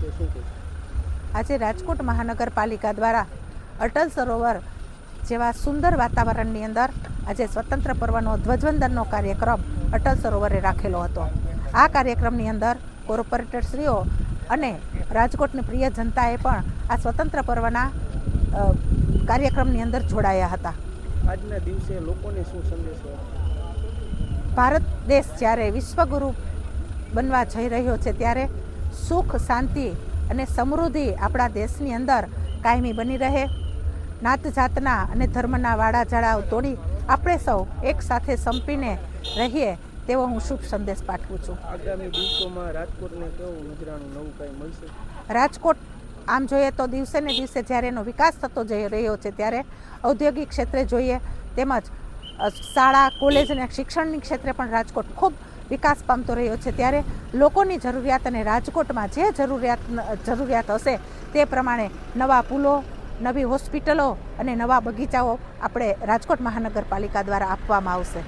આજે રાજકોટ મહાનગરપાલિકા દ્વારા અટલ સરોવર જેવા સુંદર વાતાવરણની અંદર આજે સ્વતંત્ર પર્વનો ધ્વજવંદનનો કાર્યક્રમ અટલ સરોવરે રાખેલો હતો. આ કાર્યક્રમની અંદર કોર્પોરેટરશ્રીઓ અને રાજકોટની પ્રિય જનતાએ પણ આ સ્વતંત્ર પર્વના કાર્યક્રમની અંદર જોડાયા હતા. આજના દિવસે લોકોને શું સંદેશો ભારત દેશ જ્યારે વિશ્વગુરુ બનવા જઈ રહ્યો છે ત્યારે સુખ શાંતિ અને સમૃદ્ધિ આપણા દેશની અંદર કાયમી બની રહે. નાત જાતના અને ધર્મના વાડા વાડાઝાડાઓ તોડી આપણે સૌ એક સાથે સંપીને રહીએ તેવો હું શુભ સંદેશ પાઠવું છું. આગામી દિવસોમાં રાજકોટને કેવું નજરાણું નવું કાંઈ મળશે? રાજકોટ આમ જોઈએ તો દિવસે ને દિવસે જ્યારે એનો વિકાસ થતો જઈ રહ્યો છે ત્યારે ઔદ્યોગિક ક્ષેત્રે જોઈએ તેમજ શાળા કોલેજ અને શિક્ષણની ક્ષેત્રે પણ રાજકોટ ખૂબ વિકાસ પામતો રહ્યો છે. ત્યારે લોકોની જરૂરિયાત અને રાજકોટમાં જે જરૂરિયાત જરૂરિયાત હશે તે પ્રમાણે નવા પુલો, નવી હોસ્પિટલો અને નવા બગીચાઓ આપણે રાજકોટ મહાનગરપાલિકા દ્વારા આપવામાં આવશે.